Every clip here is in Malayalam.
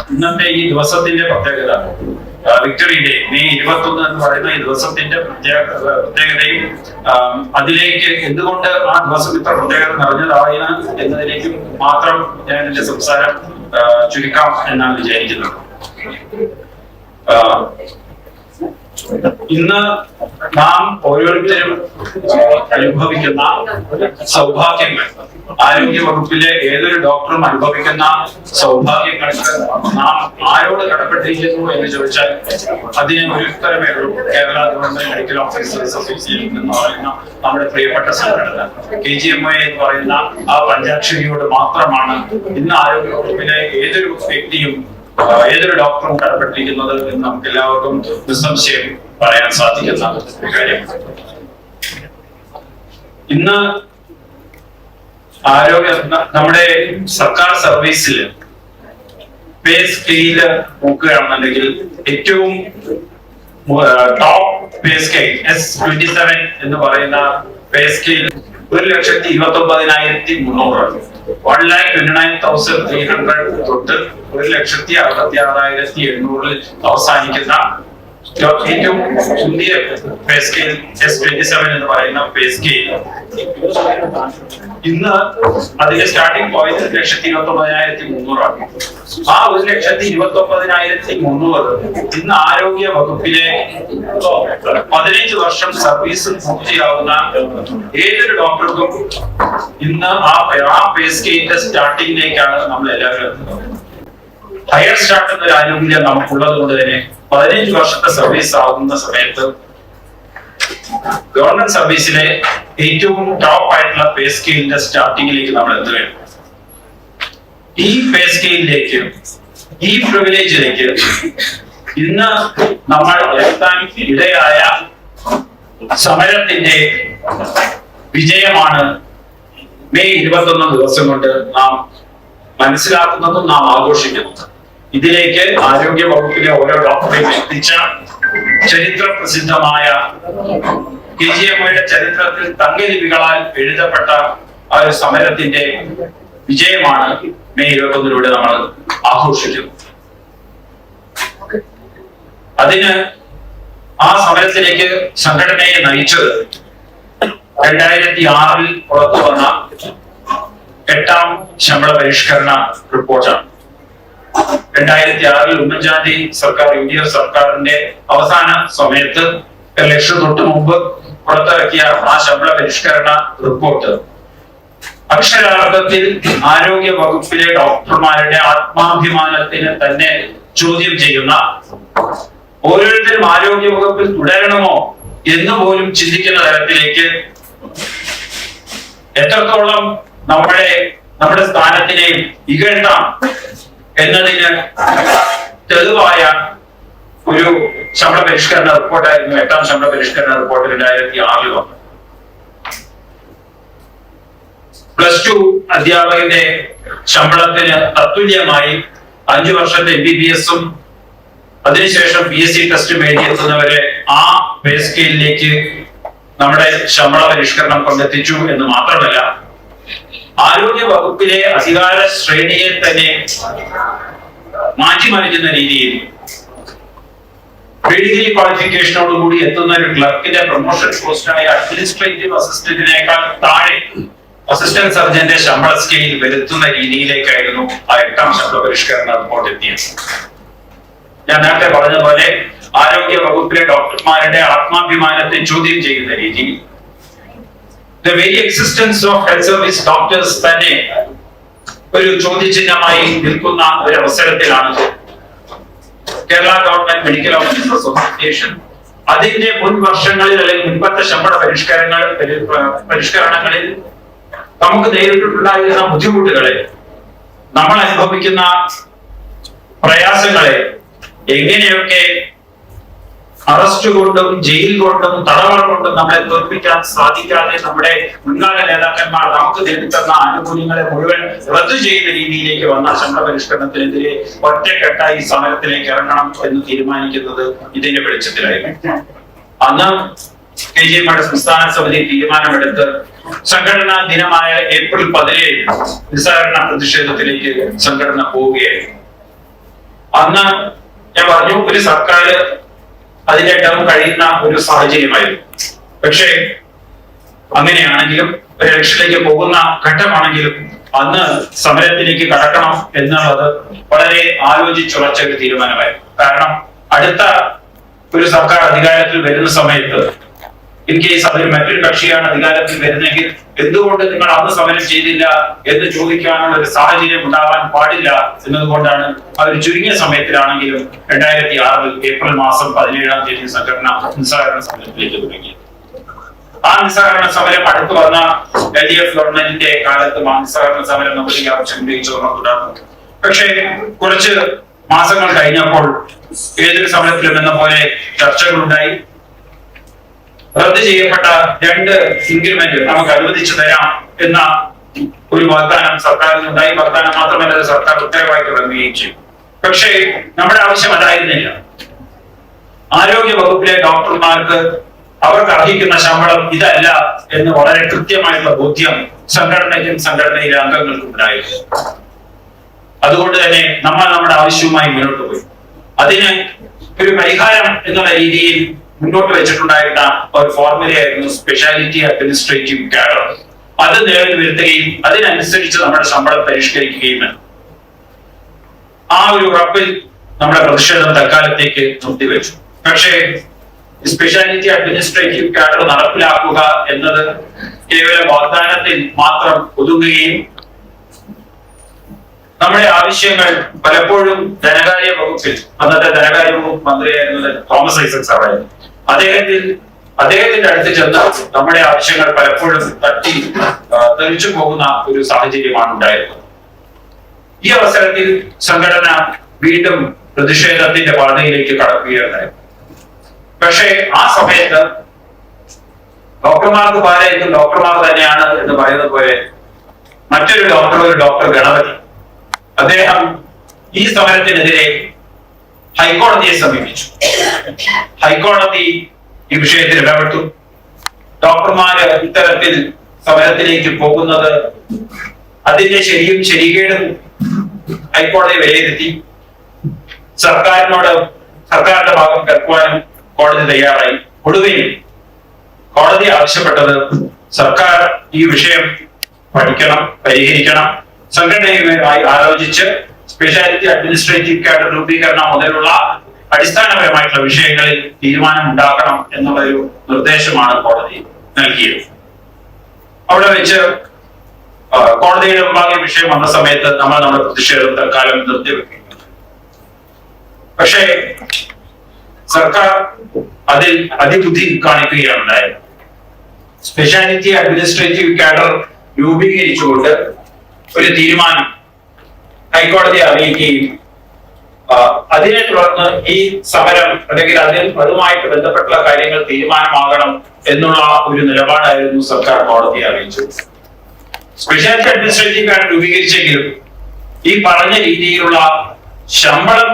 ഇന്നത്തെ ഈ ദിവസത്തിന്റെ പ്രത്യേകത. വിക്ടറി ഡേ മെയ് ഇരുപത്തി ഒന്ന് എന്ന് പറയുന്ന ഈ ദിവസത്തിന്റെ പ്രത്യേക പ്രത്യേകതയും അതിലേക്ക് എന്തുകൊണ്ട് ആ ദിവസം ഇത്ര പ്രത്യേകത നിറഞ്ഞതായിന് എന്നതിലേക്കും മാത്രം ഞാൻ എന്റെ സംസാരം ചുരുക്കാം എന്നാണ് വിചാരിക്കുന്നത്. ഇന്ന് നാം ഓരോരുത്തരും അനുഭവിക്കുന്ന സൗഭാഗ്യങ്ങൾ ആരോഗ്യ വകുപ്പിലെ ഏതൊരു ഡോക്ടറും അനുഭവിക്കുന്ന സൗഭാഗ്യങ്ങൾക്ക് നാം ആരോട് കടപ്പെട്ടിരിക്കുന്നു എന്ന് ചോദിച്ചാൽ അതിന് ഒരു ഉത്തരമേ ഉള്ളൂ. Kerala government medical officers association എന്ന് പറയുന്ന നമ്മുടെ പ്രിയപ്പെട്ട സംഘടന. കെ ജി എം ഐ എന്ന് പറയുന്ന ആ പഞ്ചാക്ഷരിയോട് മാത്രമാണ് ഇന്ന് ആരോഗ്യ വകുപ്പിലെ ഏതൊരു വ്യക്തിയും ഏതൊരു ഡോക്ടറും കടപ്പെട്ടിരിക്കുന്നത് എന്ന് നമുക്ക് എല്ലാവർക്കും നിസ്സംശയം പറയാൻ സാധിക്കുന്ന ഒരു കാര്യമാണ്. ഇന്ന് ആരോഗ്യ നമ്മുടെ സർക്കാർ സർവീസിൽ പേ സ്കെയിൽ നോക്കുകയാണെന്നുണ്ടെങ്കിൽ ഏറ്റവും top pay scale S twenty seven എന്ന് പറയുന്ന പേ സ്കെയിൽ ഒരു ലക്ഷത്തി ഇരുപത്തി ഒമ്പതിനായിരത്തി മുന്നൂറ് one lakh twenty nine thousand three hundred തൊട്ട് ഒരു ലക്ഷത്തി അറുപത്തി ആറായിരത്തി എണ്ണൂറിൽ അവസാനിക്കുന്ന ഏറ്റവും പുതിയ pay scale S twenty seven എന്ന് പറയുന്ന പേ സ്കെയിൽ ഇന്ന് അതിന്റെ സ്റ്റാർട്ടിംഗ് പോയിന്റ് ലക്ഷത്തി ഇരുപത്തി ഒമ്പതിനായിരത്തി മുന്നൂറാണ്. ആ ഒരു ലക്ഷത്തി ഇരുപത്തി ഒമ്പതിനായിരത്തി മുന്നൂറ് ഇന്ന് ആരോഗ്യ വകുപ്പിലെ പതിനഞ്ച് വർഷം സർവീസ് പൂർത്തിയാവുന്ന ഏതൊരു ഡോക്ടർക്കും ഇന്ന് ആ ആ പേ സ്കെയിലിന്റെ സ്റ്റാർട്ടിങ്ങിലേക്കാണ് നമ്മൾ എല്ലാവരും ഹയർ സ്റ്റാർട്ട് എന്നൊരു ആനുകൂല്യം നമുക്കുള്ളത് കൊണ്ട് തന്നെ പതിനഞ്ച് വർഷത്തെ സർവീസ് ആകുന്ന സമയത്ത് ഗവൺമെന്റ് സർവീസിലെ ഏറ്റവും ടോപ്പ് ആയിട്ടുള്ള പേ സ്കെയിലിന്റെ സ്റ്റാർട്ടിങ്ങിലേക്ക് നമ്മൾ എത്തുകയാണ് ഈ പേ സ്കെയിലിലേക്ക് ഈ പ്രിവിലേജിലേക്ക് ഇന്ന് നമ്മൾ എത്താൻ ഇടയായ സമരത്തിന്റെ വിജയമാണ് മെയ് ഇരുപത്തൊന്നാം ദിവസം കൊണ്ട് നാം മനസ്സിലാക്കുന്നതും നാം ആഘോഷിക്കുന്നതും. ഇതിലേക്ക് ആരോഗ്യ വകുപ്പിലെ ഓരോ ഡോക്ടറെയും എത്തിച്ച ചരിത്ര പ്രസിദ്ധമായ കെ ജി എമ്മയുടെ ചരിത്രത്തിൽ തങ്കലിപികളാൽ എഴുതപ്പെട്ട ആ ഒരു സമരത്തിന്റെ വിജയമാണ് മെയ് ഇരുപത്തൊന്നിലൂടെ നമ്മൾ ആഘോഷിക്കുന്നത് അതിന് ആ സമരത്തിലേക്ക് സംഘടനയെ നയിച്ചത് രണ്ടായിരത്തി ആറിൽ പുറത്തു വന്ന എട്ടാം ശമ്പള പരിഷ്കരണ റിപ്പോർട്ടാണ്. രണ്ടായിരത്തി ആറിൽ ഉമ്മൻചാണ്ടി സർക്കാർ യു ഡി എഫ് സർക്കാരിന്റെ അവസാന സമയത്ത് ലക്ഷം തൊട്ട് മുമ്പ് പുറത്തിറക്കിയ ആ ശമ്പള പരിഷ്കരണ റിപ്പോർട്ട്. അക്ഷരാർത്ഥത്തിൽ ആരോഗ്യ വകുപ്പിലെ ഡോക്ടർമാരുടെ ആത്മാഭിമാനത്തിന് തന്നെ ചോദ്യം ചെയ്യുന്ന ഓരോരുത്തരും ആരോഗ്യ വകുപ്പിൽ തുടരണമോ എന്ന് പോലും ചിന്തിക്കുന്ന തരത്തിലേക്ക് എത്രത്തോളം നമ്മുടെ നമ്മുടെ സ്ഥാനത്തിനെയും ഇകഴ്ത്താം എന്നതിന് തെളിവായ ഒരു ശമ്പള പരിഷ്കരണ റിപ്പോർട്ടായിരുന്നു എട്ടാം ശമ്പള പരിഷ്കരണ റിപ്പോർട്ട് രണ്ടായിരത്തി ആറിൽ വന്നത്. പ്ലസ് ടു അധ്യാപകന്റെ ശമ്പളത്തിന് തത്തുല്യമായി അഞ്ചു വർഷത്തെ എം ബി ബി എസും അതിനുശേഷം പി എസ് സി ടെസ്റ്റ് എഴുതിയെത്തുന്നവരെ ആ പേ സ്കെയിലിലേക്ക് നമ്മുടെ ശമ്പള പരിഷ്കരണം കൊണ്ടെത്തിച്ചു എന്ന് മാത്രമല്ല ആരോഗ്യ വകുപ്പിലെ അധികാര ശ്രേണിയെ തന്നെ മാറ്റിമറിക്കുന്ന രീതിയിൽ ഡിഗ്രി ക്വാളിഫിക്കേഷനോട് കൂടി എത്തുന്ന ഒരു ക്ലർക്കിന്റെ പ്രൊമോഷൻ പോസ്റ്റായ അഡ്മിനിസ്ട്രേറ്റീവ് അസിസ്റ്റന്റിനേക്കാൾ താഴെ അസിസ്റ്റന്റ് സർജന്റെ ശമ്പള സ്കെയിൽ വരുത്തുന്ന രീതിയിലേക്കായിരുന്നു ആ എട്ടാം ശമ്പള പരിഷ്കരണ റിപ്പോർട്ട് എത്തിയത്. ഞാൻ നേരത്തെ പറഞ്ഞ പോലെ ആരോഗ്യ വകുപ്പിലെ ഡോക്ടർമാരുടെ ആത്മാഭിമാനത്തെ ചോദ്യം ചെയ്യുന്ന രീതിയിൽ the very existence of health service doctors തന്നെ ഒരു ചോദ്യചിഹ്നമായി നിൽക്കുന്ന ഒരു അവസരത്തിലാണ് Kerala government medical officers association. അതിന്റെ മുൻ വർഷങ്ങളിൽ അല്ലെങ്കിൽ മുൻപത്തെ ശമ്പള പരിഷ്കരണങ്ങൾ പരി- പരിഷ്കരണങ്ങളിൽ നമുക്ക് നേരിട്ടിട്ടുണ്ടായിരുന്ന ബുദ്ധിമുട്ടുകളെ നമ്മൾ അനുഭവിക്കുന്ന പ്രയാസങ്ങളെ എങ്ങനെയൊക്കെ അറസ്റ്റ് കൊണ്ടും ജയിൽ കൊണ്ടും തടവൾ കൊണ്ടും നമ്മളെ തോൽപ്പിക്കാൻ സാധിക്കാതെ നമ്മുടെ മുൻകാല നേതാക്കന്മാർ നമുക്ക് നേടിത്തന്ന ആനുകൂല്യങ്ങളെ മുഴുവൻ റദ്ദു ചെയ്യുന്ന രീതിയിലേക്ക് വന്ന ശമ്പള പരിഷ്കരണത്തിനെതിരെ ഒറ്റക്കെട്ടായി സമരത്തിലേക്ക് ഇറങ്ങണം എന്ന് തീരുമാനിക്കുന്നത് ഇതിന്റെ വെളിച്ചത്തിലായിരുന്നു. അന്ന് കെ ജി എമ്മയുടെ സംസ്ഥാന സമിതി തീരുമാനമെടുത്ത് സംഘടനാ ദിനമായ ഏപ്രിൽ പതിനേഴ് നിസ്സഹകരണ പ്രതിഷേധത്തിലേക്ക് സംഘടന പോവുകയായിരുന്നു. അന്ന് ഞാൻ പറഞ്ഞു ഒരു സർക്കാർ ടേം കഴിയുന്ന ഒരു സാഹചര്യമായിരുന്നു. പക്ഷേ അങ്ങനെയാണെങ്കിലും ഒരു ഇലക്ഷനിലേക്ക് പോകുന്ന ഘട്ടമാണെങ്കിലും അന്ന് സമരത്തിലേക്ക് കടക്കണം എന്നുള്ളത് വളരെ ആലോചിച്ചുറച്ച ഒരു തീരുമാനമായിരുന്നു. കാരണം അടുത്ത ഒരു സർക്കാർ അധികാരത്തിൽ വരുന്ന സമയത്ത് ഇൻ കേസ് അതിൽ മറ്റൊരു കക്ഷിയാണ് അധികാരത്തിൽ വരുന്നെങ്കിൽ എന്തുകൊണ്ട് നിങ്ങൾ അന്ന് സമരം ചെയ്തില്ല എന്ന് ചോദിക്കാനുള്ള ഒരു സാഹചര്യം ഉണ്ടാവാൻ പാടില്ല എന്നതുകൊണ്ടാണ് അവർ ചുരുങ്ങിയ സമയത്തിലാണെങ്കിലും രണ്ടായിരത്തി ആറിൽ ഏപ്രിൽ മാസം പതിനേഴാം തീയതി സംഘടന നിസ്സഹകരണ സമരത്തിലേക്ക് തുടങ്ങിയത്. ആ നിസ്സഹകരണ സമരം അടുത്തു വന്ന എൽ ഡി എഫ് ഗവൺമെന്റിന്റെ കാലത്ത് ആ നിസ്സഹകരണ സമരം നമ്മൾ ഈ ആവശ്യം ഉന്നയിച്ചു തുടർന്നു. പക്ഷേ കുറച്ച് മാസങ്ങൾ കഴിഞ്ഞപ്പോൾ ഏതൊരു സമരത്തിലും എന്ന പോലെ ചർച്ചകളുണ്ടായി. റദ്ദ് ചെയ്യപ്പെട്ട രണ്ട് ഇൻക്രിമെന്റ് നമുക്ക് അനുവദിച്ചു തരാം എന്ന ഒരു വാഗ്ദാനം സർക്കാരിനുണ്ടായി വാഗ്ദാനം മാത്രമല്ല സർക്കാർ ഉത്തരവായി തുടങ്ങുകയും ചെയ്യും പക്ഷേ നമ്മുടെ ആവശ്യം അതായിരുന്നില്ല. ആരോഗ്യ വകുപ്പിലെ ഡോക്ടർമാർക്ക് അവർക്ക് അർഹിക്കുന്ന ശമ്പളം ഇതല്ല എന്ന് വളരെ കൃത്യമായിട്ടുള്ള ബോധ്യം സംഘടനയ്ക്കും സംഘടനയിലെ അംഗങ്ങൾക്കും ഉണ്ടായിരുന്നു. അതുകൊണ്ട് തന്നെ നമ്മൾ നമ്മുടെ ആവശ്യവുമായി മുന്നോട്ട് പോയി. അതിന് ഒരു പരിഹാരം എന്നുള്ള രീതിയിൽ മുന്നോട്ട് വെച്ചിട്ടുണ്ടായിരുന്ന ഒരു ഫോർമുലയായിരുന്നു സ്പെഷ്യാലിറ്റി അഡ്മിനിസ്ട്രേറ്റീവ് കാഡർ അത് നിലവിൽ വരുത്തുകയും അതിനനുസരിച്ച് നമ്മുടെ ശമ്പളം പരിഷ്കരിക്കുകയും ആ ഒരു ഉറപ്പിൽ നമ്മുടെ പ്രതിഷേധം തൽക്കാലത്തേക്ക് നിർത്തിവെച്ചു. പക്ഷേ സ്പെഷ്യാലിറ്റി അഡ്മിനിസ്ട്രേറ്റീവ് കാഡർ നടപ്പിലാക്കുക എന്നത് കേവല വാഗ്ദാനത്തിൽ മാത്രം ഒതുങ്ങുകയും നമ്മുടെ ആവശ്യങ്ങൾ പലപ്പോഴും ധനകാര്യ വകുപ്പിൽ അന്നത്തെ ധനകാര്യ വകുപ്പ് മന്ത്രിയായിരുന്നത് തോമസ് ഐസക് സാറായിരുന്നു. അദ്ദേഹത്തിൽ അദ്ദേഹത്തിന്റെ അടുത്ത് ചെന്ന് നമ്മുടെ ആവശ്യങ്ങൾ പലപ്പോഴും തട്ടി തെളിച്ചു പോകുന്ന ഒരു സാഹചര്യമാണ് ഉണ്ടായിരുന്നത്. ഈ അവസരത്തിൽ സംഘടന വീണ്ടും പ്രതിഷേധത്തിന്റെ പാതയിലേക്ക് കടക്കുകയുണ്ടായി. പക്ഷേ ആ സമയത്ത് ഡോക്ടർമാർക്ക് പാലായിട്ടും ഡോക്ടർമാർ തന്നെയാണ് എന്ന് പറയുന്നത് പോലെ മറ്റൊരു ഡോക്ടർ ഒരു ഡോക്ടർ ഗണപതി. അദ്ദേഹം ഈ സമരത്തിനെതിരെ ഹൈക്കോടതിയെ സമീപിച്ചു. ഹൈക്കോടതി ഈ വിഷയത്തിൽ ഇടപെട്ടു. ഡോക്ടർമാര് ഇത്തരത്തിൽ സമരത്തിലേക്ക് പോകുന്നത് അതിന്റെ ശരിയും ശരികേടും ഹൈക്കോടതി വിലയിരുത്തി. സർക്കാരിനോട് സർക്കാരിന്റെ ഭാഗം കേൾക്കുവാനും കോടതി തയ്യാറായി. ഒടുവിൽ കോടതി ആവശ്യപ്പെട്ടത് സർക്കാർ ഈ വിഷയം പഠിക്കണം പരിഹരിക്കണം. സംഘടനയുമായി ആലോചിച്ച് സ്പെഷ്യാലിറ്റി അഡ്മിനിസ്ട്രേറ്റീവ് കാഡർ രൂപീകരണം മുതലുള്ള അടിസ്ഥാനപരമായിട്ടുള്ള വിഷയങ്ങളിൽ തീരുമാനം ഉണ്ടാക്കണം എന്നുള്ള ഒരു നിർദ്ദേശമാണ് കോടതി നൽകിയത്. അവിടെ വെച്ച് കോടതിയുടെ മുമ്പാകെ വിഷയം വന്ന സമയത്ത് നമ്മൾ നമ്മുടെ പ്രതിഷേധം തൽക്കാലം നിർത്തിവെക്കുന്നു പക്ഷേ സർക്കാർ അതിൽ അതിബുദ്ധി കാണിക്കുകയാണ് ഉണ്ടായത് സ്പെഷ്യാലിറ്റി അഡ്മിനിസ്ട്രേറ്റീവ് കാഡർ രൂപീകരിച്ചുകൊണ്ട് ഒരു തീരുമാനം ഹൈക്കോടതിയെ അറിയിക്കുകയും അതിനെ തുടർന്ന് ഈ സമരം അല്ലെങ്കിൽ അതിൽ അതുമായിട്ട് ബന്ധപ്പെട്ടുള്ള കാര്യങ്ങൾ തീരുമാനമാകണം എന്നുള്ള ഒരു നിലപാടായിരുന്നു സർക്കാർ കോടതിയെ അറിയിച്ചത്. സ്പെഷ്യാലിറ്റി അഡ്മിനിസ്ട്രേറ്റീവ് കാർഡ് രൂപീകരിച്ചെങ്കിലും ഈ പറഞ്ഞ രീതിയിലുള്ള ശമ്പളം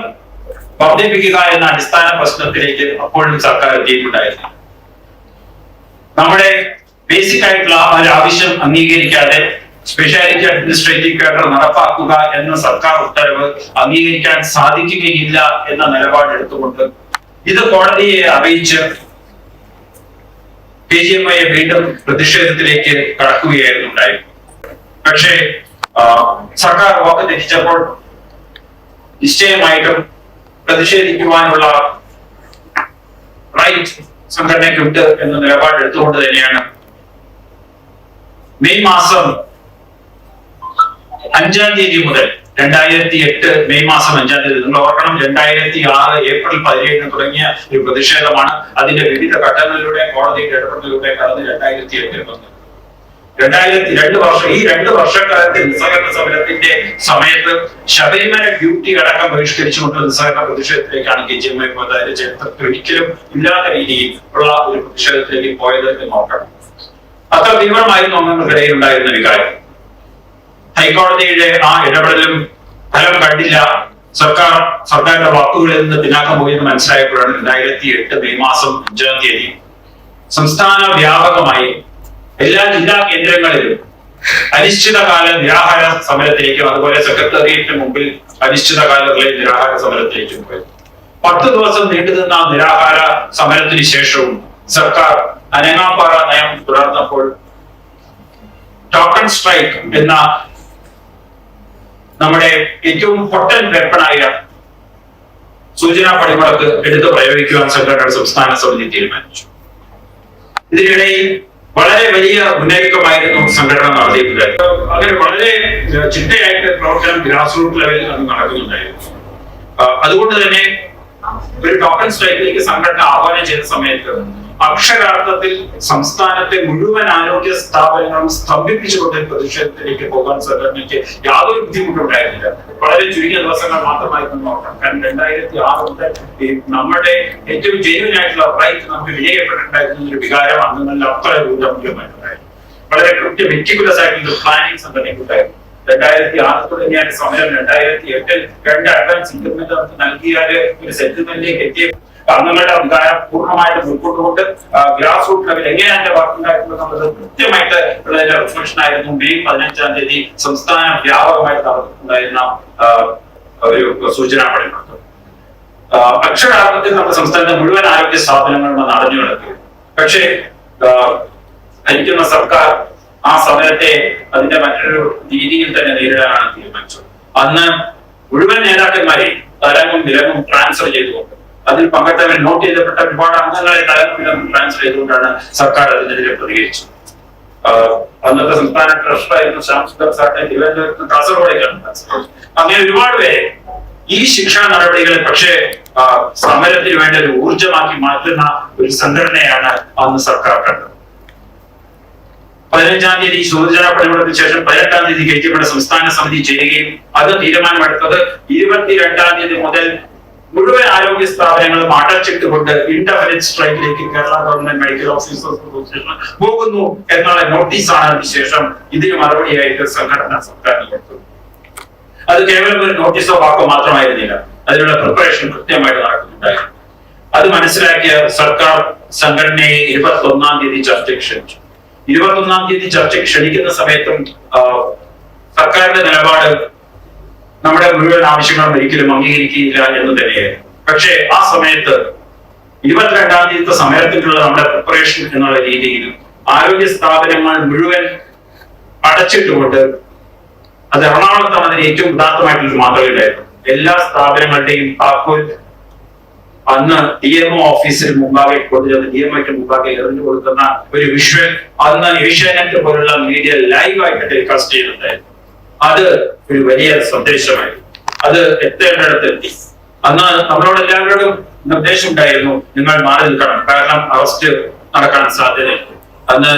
വർദ്ധിപ്പിക്കുക എന്ന അടിസ്ഥാന പ്രശ്നത്തിലേക്ക് അപ്പോഴും സർക്കാർ എത്തിയിട്ടുണ്ടായിരുന്നു നമ്മുടെ ബേസിക് ആയിട്ടുള്ള ഒരു ആവശ്യം അംഗീകരിക്കാതെ സ്പെഷ്യാലിറ്റി അഡ്മിനിസ്ട്രേറ്റീവ് കേഡർ നടപ്പാക്കുക എന്ന സർക്കാർ ഉത്തരവ് അംഗീകരിക്കാൻ സാധിക്കുകയില്ല എന്ന നിലപാട് എടുത്തുകൊണ്ട് ഇത് കോടതിയെ അറിയിച്ച് കെ ജി എം ഐ വീണ്ടും പ്രതിഷേധത്തിലേക്ക് കടക്കുകയായിരുന്നു ഉണ്ടായി പക്ഷേ സർക്കാർ വാക്ക് തെറ്റിച്ചപ്പോൾ നിശ്ചയമായിട്ടും പ്രതിഷേധിക്കുവാനുള്ള റൈറ്റ് സംഘടനയ്ക്കുണ്ട് എന്ന നിലപാട് എടുത്തുകൊണ്ട് തന്നെയാണ് മെയ് മാസം അഞ്ചാം തീയതി മുതൽ രണ്ടായിരത്തി എട്ട് മെയ് മാസം അഞ്ചാം തീയതി നിങ്ങൾ ഓർക്കണം രണ്ടായിരത്തി ആറ് ഏപ്രിൽ പതിനേഴിന് തുടങ്ങിയ ഒരു പ്രതിഷേധമാണ്. അതിന്റെ വിവിധ ഘട്ടങ്ങളിലൂടെ കോടതിയുടെ ഇടപെടലിലൂടെ കടന്ന് രണ്ടായിരത്തി എട്ടിൽ വന്നത് രണ്ടായിരത്തി രണ്ട് വർഷം ഈ രണ്ട് വർഷക്കാലത്തിൽ നിസ്സഹകരണ സമരത്തിന്റെ സമയത്ത് ശബരിമല ഡ്യൂട്ടി അടക്കം ബഹിഷ്കരിച്ചുകൊണ്ട് നിസ്സഹകരണ പ്രതിഷേധത്തിലേക്കാണ് കെ ജി എം ഐ പോയത് അതിന്റെ ചരിത്രത്തിൽ ഒരിക്കലും ഇല്ലാത്ത രീതിയിൽ ഉള്ള ഒരു പ്രതിഷേധത്തിലേക്ക് പോയത് എന്ന് നോക്കണം അത്ര തീവ്രമായിരുന്നു അംഗങ്ങൾക്കിടയിൽ ഉണ്ടായിരുന്ന വികാരം ഹൈക്കോടതിയുടെ ആ ഇടപെടലും ഫലം കണ്ടില്ല. സർക്കാർ സർക്കാരിന്റെ വാക്കുകളിൽ നിന്ന് പിന്നാക്കം പോയെന്ന് മനസ്സിലായപ്പോഴാണ് രണ്ടായിരത്തി എട്ട് മെയ് മാസം അഞ്ചാം തീയതി സംസ്ഥാന വ്യാപകമായി എല്ലാ ജില്ലാ കേന്ദ്രങ്ങളിലും അനിശ്ചിതകാല നിരാഹാര സമരത്തിലേക്കും അതുപോലെ സെക്രട്ടേറിയറ്റിന് മുമ്പിൽ അനിശ്ചിതകാല റിലേ നിരാഹാര സമരത്തിലേക്കും പോയി. പത്ത് ദിവസം നീണ്ടുനിന്ന നിരാഹാര സമരത്തിന് ശേഷവും സർക്കാർ അനങ്ങാപ്പാറ നയം തുടർന്നപ്പോൾ ടോക്കൺ സ്ട്രൈക്ക് എന്ന നമ്മുടെ ഏറ്റവും പൊട്ടൻ വെപ്പണായ സൂചനാ പണിമുടക്ക് എടുത്ത് പ്രയോഗിക്കുവാൻ സംഘടനയുടെ സംസ്ഥാന സമിതി തീരുമാനിച്ചു. ഇതിനിടയിൽ വളരെ വലിയ മുന്നേറ്റമായിരുന്നു സംഘടന നടത്തിയിട്ടുണ്ട് അങ്ങനെ വളരെ ചിട്ടയായിട്ട് പ്രവർത്തനം ഗ്രാസ് റൂട്ട് ലെവലിൽ അത് നടക്കുന്നുണ്ടായിരുന്നു. അതുകൊണ്ട് തന്നെ ഒരു ടോക്കൺ സ്ട്രൈക്കിലേക്ക് സംഘടന ആഹ്വാനം ചെയ്ത സമയത്ത് അക്ഷരാർത്ഥത്തിൽ സംസ്ഥാനത്തെ മുഴുവൻ ആരോഗ്യ സ്ഥാപനങ്ങളും സ്തംഭിപ്പിച്ചുകൊണ്ട് പ്രതിഷേധത്തിലേക്ക് പോകാൻ സംഘടനയ്ക്ക് യാതൊരു ബുദ്ധിമുട്ടുണ്ടായിരുന്നില്ല വളരെ ചുരുങ്ങിയ ദിവസങ്ങൾ മാത്രമായിരുന്നു നോക്കാം. കാരണം രണ്ടായിരത്തി ആറ് മുതൽ നമ്മുടെ ഏറ്റവും ജെനുവിൻ ആയിട്ടുള്ള റൈറ്റ് നമുക്ക് വിജയപ്പെട്ടിട്ടുണ്ടായിരുന്ന ഒരു വികാരം അംഗങ്ങളിൽ അത്ര രൂപമായിട്ടുണ്ടായിരുന്നു വളരെ കൃത്യ മെറ്റിക്കുലസ് ആയിട്ടുള്ള പ്ലാനിങ് സംഘടനയ്ക്കുണ്ടായിരുന്നു. രണ്ടായിരത്തി ആറ് തുടങ്ങിയ സമയം രണ്ടായിരത്തി എട്ടിൽ രണ്ട് അഡ്വാൻസ് ഇൻക്രിമെന്റ് നമുക്ക് നൽകിയാൽ ഒരു സെറ്റിൽമെന്റിലേക്ക് എത്തിയ അംഗങ്ങളുടെ അധികാരം പൂർണമായിട്ട് ഉൾക്കൊണ്ടുകൊണ്ട് ഗ്രാസ് റൂട്ട് ലെവൽ എങ്ങനെയാണ് വർക്ക് ഉണ്ടായിട്ടുള്ളത് കൃത്യമായിട്ട് ഉള്ളതിന്റെ റിഫ്ലക്ഷൻ ആയിരുന്നു. മെയ് പതിനഞ്ചാം തീയതി സംസ്ഥാനം വ്യാപകമായിട്ട് നടന്നിട്ടുണ്ടായിരുന്ന ഒരു സൂചനാ പഠനമുണ്ട് അക്ഷരാർത്ഥത്തിൽ നമ്മുടെ സംസ്ഥാനത്തെ മുഴുവൻ ആരോഗ്യ സ്ഥാപനങ്ങളും അത് അടഞ്ഞു പക്ഷേ ഭരിക്കുന്ന സർക്കാർ ആ സമയത്തെ അതിന്റെ മറ്റൊരു രീതിയിൽ തന്നെ നേരിടാനാണ് തീരുമാനിച്ചത്. അന്ന് മുഴുവൻ നേതാക്കന്മാരെ തലങ്ങും വിലങ്ങും ട്രാൻസ്ഫർ ചെയ്തുകൊണ്ട് അതിൽ പങ്കെടുത്തവർ നോട്ട് ചെയ്യപ്പെട്ട ഒരുപാട് അംഗങ്ങളെ തലങ്ങും വിലങ്ങും ട്രാൻസ്ഫർ ചെയ്തുകൊണ്ടാണ് സർക്കാർ അതിനെതിരെ പ്രതികരിച്ചത്. അന്നത്തെ സംസ്ഥാന ട്രഷറായിരുന്നു ശ്യാം സുന്ദർ സാറിന്റെ തിരുവനന്തപുരത്ത് കാസർഗോഡേക്കാണ് അങ്ങനെ ഒരുപാട് പേരെ ഈ ശിക്ഷാ നടപടികളെ പക്ഷേ സമരത്തിന് വേണ്ട ഒരു ഊർജമാക്കി മാറ്റുന്ന ഒരു സംഘടനയാണ് അന്ന് സർക്കാർ കണ്ടത്. പതിനഞ്ചാം തീയതി സൂചന പണിമുടക്കിന് ശേഷം പതിനെട്ടാം തീയതി കയറ്റിപ്പെട്ട സംസ്ഥാന സമിതി ചേരുകയും അത് തീരുമാനമെടുത്തത് ഇരുപത്തിരണ്ടാം തീയതി മുതൽ മുഴുവൻ ആരോഗ്യ സ്ഥാപനങ്ങളും അടച്ചിട്ടുകൊണ്ട് indefinite സ്ട്രൈക്കിലേക്ക് Kerala government medical officers association പോകുന്നു എന്നുള്ള നോട്ടീസാണ് അതിനുശേഷം ഇതിന് മറുപടിയായിട്ട് സംഘടന സർക്കാർ അത് കേവലം ഒരു നോട്ടീസോ വാക്കോ മാത്രമായിരുന്നില്ല. അതിനുള്ള പ്രിപ്പറേഷൻ കൃത്യമായിട്ട് നടക്കുന്നുണ്ടായിരുന്നു. അത് മനസ്സിലാക്കിയ സർക്കാർ സംഘടനയെ ഇരുപത്തി ഒന്നാം തീയതി ചർച്ചയ്ക്ക് ക്ഷണിച്ചു. ഇരുപത്തി ഒന്നാം തീയതി ചർച്ചയ്ക്ക് ക്ഷണിക്കുന്ന സമയത്തും സർക്കാരിന്റെ നിലപാട് നമ്മുടെ മുഴുവൻ ആവശ്യങ്ങളും ഒരിക്കലും അംഗീകരിക്കുകയില്ല എന്ന് തന്നെയായിരുന്നു. പക്ഷേ ആ സമയത്ത് ഇരുപത്തിരണ്ടാം തീയതി സമയത്തിനുള്ള നമ്മുടെ പ്രിപ്പറേഷൻ എന്നുള്ള രീതിയിൽ ആരോഗ്യ സ്ഥാപനങ്ങൾ മുഴുവൻ അടച്ചിട്ടുകൊണ്ട് അത് എറണാകുളത്താണ് അതിന് ഏറ്റവും ഉദാത്തമായിട്ടുള്ള മാതൃകയുണ്ടായിരുന്നു എല്ലാ സ്ഥാപനങ്ങളുടെയും താക്കോൽ അന്ന് ഡി എം ഒ ഓഫീസിന് മുമ്പാകെ കൊണ്ടുചെന്ന് ഡി എം ഐക്ക് മുമ്പാകെ എറിഞ്ഞു കൊടുക്കുന്ന ഒരു വിഷ്വൽ അന്ന് ഏഷ്യാനെറ്റ് പോലുള്ള മീഡിയ ലൈവായിട്ട് ടെലികാസ്റ്റ് ചെയ്യുന്നുണ്ടായിരുന്നു. അത് ഒരു വലിയ സന്ദേശമായി. അത് എത്തേണ്ടിടത്ത് എത്തി അന്ന് നമ്മളോട് എല്ലാവരോടും നിർദ്ദേശം ഉണ്ടായിരുന്നു നിങ്ങൾ മാറി നിൽക്കണം കാരണം അറസ്റ്റ് നടക്കാൻ സാധ്യതയുണ്ട്. അന്ന്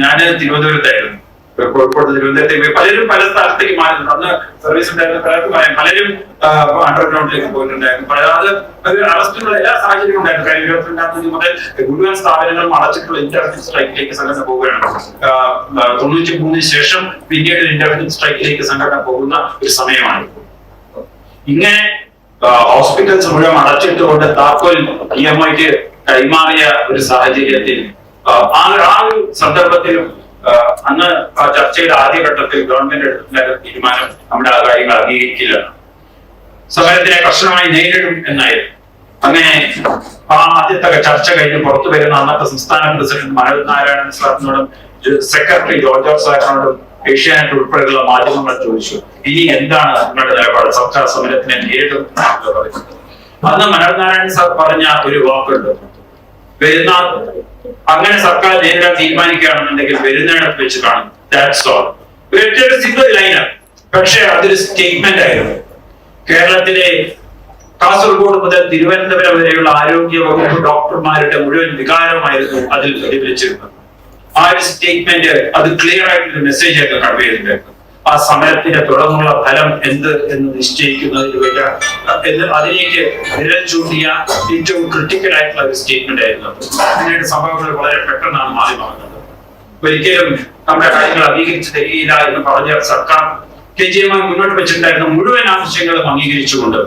ഞാൻ തിരുവനന്തപുരത്തായിരുന്നു. കോഴിക്കോട് തിരുവനന്തപുരത്തേക്ക് പലരും പല സ്ഥലത്തേക്ക് മാറി അന്ന് സർവീസ് ഉണ്ടായിരുന്ന പലർക്കും പലരും അണ്ടർഗ്രൗണ്ടിലേക്ക് പോയിട്ടുണ്ടായിരുന്നു. അത് അത് എല്ലാ സാഹചര്യവും ഉണ്ടായിരുന്നു. കാര്യം ഇരുപത്തിരണ്ടാം മുതൽ മുഴുവൻ സ്ഥാപനങ്ങളും അടച്ചിട്ടുള്ള ഇന്റർനെറ്റ് സ്ട്രൈക്കിലേക്ക് സംഘടന പോവുകയാണ്. തൊണ്ണൂറ്റി മൂന്നിന് ശേഷം പിന്നീട് ഇന്റർനെറ്റ് സ്ട്രൈക്കിലേക്ക് സംഘടന പോകുന്ന ഒരു സമയമാണ്. ഇങ്ങനെ ഹോസ്പിറ്റൽസ് മുഴുവൻ അടച്ചിട്ടുകൊണ്ട് താക്കോൽ ഇ എം ഐക്ക് കൈമാറിയ ഒരു സാഹചര്യത്തിൽ ആ, ഒരു സന്ദർഭത്തിലും അന്ന് ആ ചർച്ചയുടെ ആദ്യഘട്ടത്തിൽ ഗവൺമെന്റ് എടുക്കുന്ന തീരുമാനം നമ്മുടെ ആ കാര്യങ്ങൾ അംഗീകരിക്കില്ല. സമരത്തിനെ കർശനമായി നേരിടും എന്നായിരുന്നു. അങ്ങനെ ആ ആദ്യത്തെ ചർച്ച കഴിഞ്ഞ് പുറത്തു വരുന്ന അന്നത്തെ സംസ്ഥാന പ്രസിഡന്റ് മനോജ് നാരായണൻ സാറിനോടും സെക്രട്ടറി ജോർജ് സാറിനോടും ഏഷ്യാനെറ്റ് ഉൾപ്പെടെയുള്ള മാധ്യമങ്ങൾ ചോദിച്ചു ഇനി എന്താണ് നിങ്ങളുടെ നിലപാട്? സർക്കാർ സമരത്തിനെ നേരിടും അന്ന് മനോജ് നാരായണൻ സാർ പറഞ്ഞ ഒരു വാക്കുണ്ട് വരുന്ന അങ്ങനെ സർക്കാർ നേരിടാൻ തീരുമാനിക്കുകയാണെന്നുണ്ടെങ്കിൽ വരുന്നിടത്ത് വെച്ച് കാണും. ദാറ്റ്സ് ഓൾ ഒരൊറ്റ ഒരു സിംഗിൾ ലൈനാണ് പക്ഷേ അതൊരു സ്റ്റേറ്റ്മെന്റ് ആയിരുന്നു. കേരളത്തിലെ കാസർഗോഡ് മുതൽ തിരുവനന്തപുരം വരെയുള്ള ആരോഗ്യ വകുപ്പ് ഡോക്ടർമാരുടെ മുഴുവൻ വികാരമായിരുന്നു അതിൽ പ്രതിഫലിച്ചിരുന്നത്. ആ ഒരു സ്റ്റേറ്റ്മെന്റ് അത് ക്ലിയർ ആയിട്ടൊരു മെസ്സേജ് ഒക്കെ കൺവേ ചെയ്തിട്ടുണ്ടായിരുന്നു ആ സമയത്തിന്റെ തുടർന്നുള്ള ഫലം എന്ത് എന്ന് നിശ്ചയിക്കുന്നതിന് വേണ്ട അതിലേക്ക് വിരൽ ചൂണ്ടിയ ഏറ്റവും ക്രിട്ടിക്കൽ ആയിട്ടുള്ള ഒരു സ്റ്റേറ്റ്മെന്റ് ആയിരുന്നു. പിന്നീട് സംഭവങ്ങൾ വളരെ പെട്ടെന്നാണ് മാറി മാറുന്നത് ഒരിക്കലും നമ്മുടെ കാര്യങ്ങൾ അംഗീകരിച്ച് തരികയില്ല എന്ന് പറഞ്ഞ സർക്കാർ കെ ജി എം മുന്നോട്ട് വെച്ചിട്ടുണ്ടായിരുന്ന മുഴുവൻ ആവശ്യങ്ങളും അംഗീകരിച്ചുകൊണ്ട്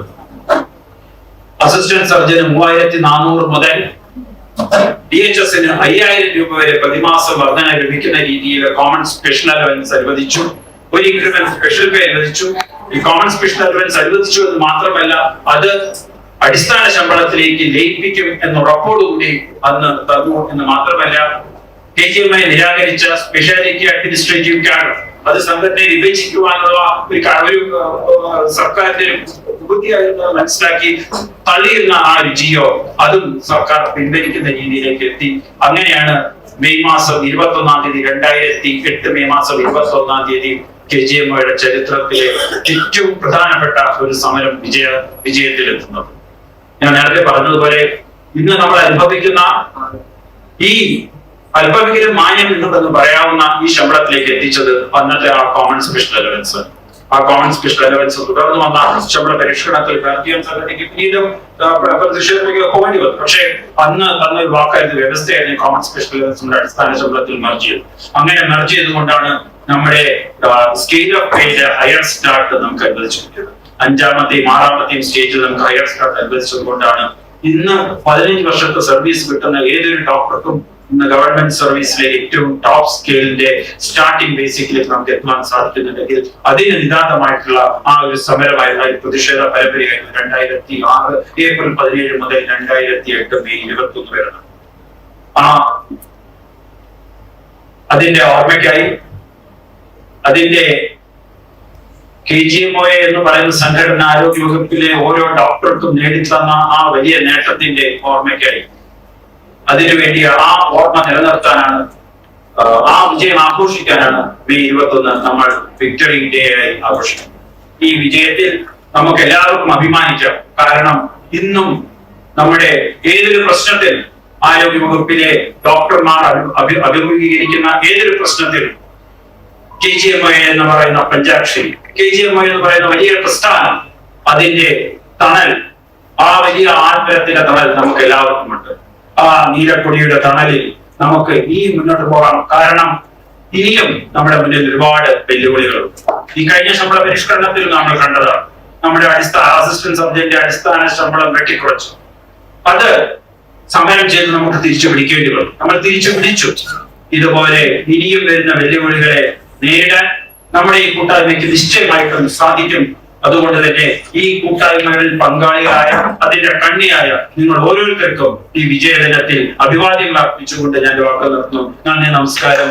അസിസ്റ്റന്റ് സർജന് മൂവായിരത്തി നാനൂറ് മുതൽ ഡി എച്ച് എസിന് അയ്യായിരം രൂപ വരെ പ്രതിമാസം വർധന ലഭിക്കുന്ന രീതിയിൽ കോമൺ സ്പെഷ്യൽ അലവൻസ് അനുവദിച്ചു ഒരു ഇൻക്രിമെന്റ് സ്പെഷ്യൽ പേ അനുവദിച്ചു. ഈ കോമൺ സ്പെഷ്യൽ അലവൻസ് അനുവദിച്ചു എന്ന് മാത്രമല്ല അത് അടിസ്ഥാന ശമ്പളത്തിലേക്ക് ലയിപ്പിക്കും എന്ന ഉറപ്പോടുകൂടി അന്ന് തന്നു എന്ന് മാത്രമല്ല കെ ജി എം ഐ നിരാകരിച്ച സ്പെഷ്യാലിറ്റി അഡ്മിനിസ്ട്രേറ്റീവ് കാർഡ് അത് സംഘടനയെ വിഭജിക്കുവാനുള്ള ഒരു ഒരു സർക്കാരിന്റെ മനസ്സിലാക്കി തള്ളിയിരുന്ന ആ ഒരു ജിയോ അതും സർക്കാർ പിൻവലിക്കുന്ന രീതിയിലേക്ക് എത്തി. അങ്ങനെയാണ് മെയ് മാസം ഇരുപത്തി ഒന്നാം തീയതി രണ്ടായിരത്തി എട്ട് മെയ് മാസം ഇരുപത്തി ഒന്നാം തീയതി കെ ജി എം ഒയുടെ ചരിത്രത്തിലെ ഏറ്റവും പ്രധാനപ്പെട്ട ഒരു സമരം വിജയ വിജയത്തിലെത്തുന്നത്. ഞാൻ നേരത്തെ പറഞ്ഞതുപോലെ ഇന്ന് നമ്മൾ അനുഭവിക്കുന്ന ഈ അല്പമെങ്കിലും മാന്യം ഉണ്ടെന്ന് പറയാവുന്ന ഈ ശമ്പളത്തിലേക്ക് എത്തിച്ചത് അന്നത്തെ ആ കോമൺ സ്പെഷ്യൽ അലവൻസ് ആ കോമൺ സ്പെഷ്യൽ അലവൻസ് തുടർന്ന് വന്ന ശമ്പള പരിഷ്കരണത്തിൽ ഭാരതീയ സംഘടനയ്ക്ക് പിന്നീടും വന്നു. പക്ഷേ അന്ന് തന്ന ഒരു വാക്കായിരുന്നു വ്യവസ്ഥയായിരുന്നു കോമൺ സ്പെഷ്യൽ അലവൻസിന്റെ അടിസ്ഥാന ശമ്പളത്തിൽ മെർജ് ചെയ്തു അങ്ങനെ മെർജ് ചെയ്തുകൊണ്ടാണ് നമ്മുടെ സ്റ്റേജ് ഓഫ് പേയുടെ ഹയർ സ്റ്റാർട്ട് നമുക്ക് അനുവദിച്ചിരിക്കുന്നത് അഞ്ചാമത്തെയും ആറാമത്തെയും സ്റ്റേജിൽ നമുക്ക് ഹയർ സ്റ്റാർട്ട് അനുവദിച്ചത് കൊണ്ടാണ് ഇന്ന് പതിനഞ്ച് വർഷത്തെ സർവീസ് കിട്ടുന്ന ഏതൊരു ഡോക്ടർക്കും ഇന്ന് ഗവൺമെന്റ് സർവീസിലെ ഏറ്റവും ടോപ്പ് സ്കെയിലിന്റെ സ്റ്റാർട്ടിംഗ് ബേസിക്കിലേക്ക് നമുക്ക് എത്തുവാൻ സാധിക്കുന്നുണ്ടെങ്കിൽ അതിന് നിതാന്തമായിട്ടുള്ള ആ ഒരു സമരമായിരുന്നു പ്രതിഷേധ പരമ്പരയായിരുന്നു രണ്ടായിരത്തി ആറ് ഏപ്രിൽ പതിനേഴ് മുതൽ രണ്ടായിരത്തി എട്ട് മെയ് ഇരുപത്തി ഒന്ന് വരെ ആ അതിന്റെ ഓർമ്മയ്ക്കായി അതിന്റെ കെ ജി എം ഒ എന്ന് പറയുന്ന സംഘടന ആരോഗ്യ വകുപ്പിലെ ഓരോ ഡോക്ടർക്കും നേടിത്തന്ന ആ വലിയ നേട്ടത്തിന്റെ ഓർമ്മയ്ക്കായി. അതിനുവേണ്ടി ആ ഓർമ്മ നിലനിർത്താനാണ് ആ, വിജയം ആഘോഷിക്കാനാണ് മെയ് ഇരുപത്തി ഒന്ന് നമ്മൾ വിക്ടറി ഡേ ആയി ആഘോഷിക്കുന്നത്. ഈ വിജയത്തിൽ നമുക്ക് എല്ലാവർക്കും അഭിമാനിക്കാം. കാരണം ഇന്നും നമ്മുടെ ഏതൊരു പ്രശ്നത്തിൽ ആരോഗ്യ വകുപ്പിലെ ഡോക്ടർമാർ അഭി- അഭി- അഭിമുഖീകരിക്കുന്ന ഏതൊരു പ്രശ്നത്തിലും കെ ജി എം ഐ എന്ന് പറയുന്ന പഞ്ചാക്ഷി കെ ജി എം ഐ എന്ന് പറയുന്ന വലിയ പ്രസ്ഥാനം അതിന്റെ തണൽ ആ വലിയ ആത്മീയത്തിന്റെ തണൽ നമുക്ക് എല്ലാവർക്കും ഉണ്ട്. ആ നീലക്കൊടിയുടെ തണലിൽ നമുക്ക് ഈ മുന്നോട്ട് പോകാം. കാരണം ഇനിയും നമ്മുടെ മുന്നിൽ ഒരുപാട് വെല്ലുവിളികളുണ്ട്. ഈ കഴിഞ്ഞ ശമ്പള പരിഷ്കരണത്തിൽ നമ്മൾ കണ്ടതാണ് നമ്മുടെ അടിസ്ഥാന അസിസ്റ്റൻസ് സബ്ജക്റ്റിന്റെ അടിസ്ഥാന ശമ്പളം വെട്ടിക്കുറച്ചു. അത് സമരം ചെയ്ത് നമുക്ക് തിരിച്ചു പിടിക്കേണ്ടി വന്നു. നമ്മൾ തിരിച്ചു പിടിച്ചു. ഇതുപോലെ ഇനിയും വരുന്ന വെല്ലുവിളികളെ നേരിടാൻ നമ്മുടെ ഈ കൂട്ടായ്മയ്ക്ക് നിശ്ചയമായിട്ടും സാധിക്കും. അതുകൊണ്ട് തന്നെ ഈ കൂട്ടായ്മകളിൽ പങ്കാളികളായ അതിന്റെ കണ്ണിയായ നിങ്ങൾ ഓരോരുത്തർക്കും ഈ വിജയദിനത്തിൽ അഭിവാദ്യങ്ങൾ അർപ്പിച്ചുകൊണ്ട് ഞാൻ വാക്ക് നിർത്തുന്നു. നന്ദി നമസ്കാരം.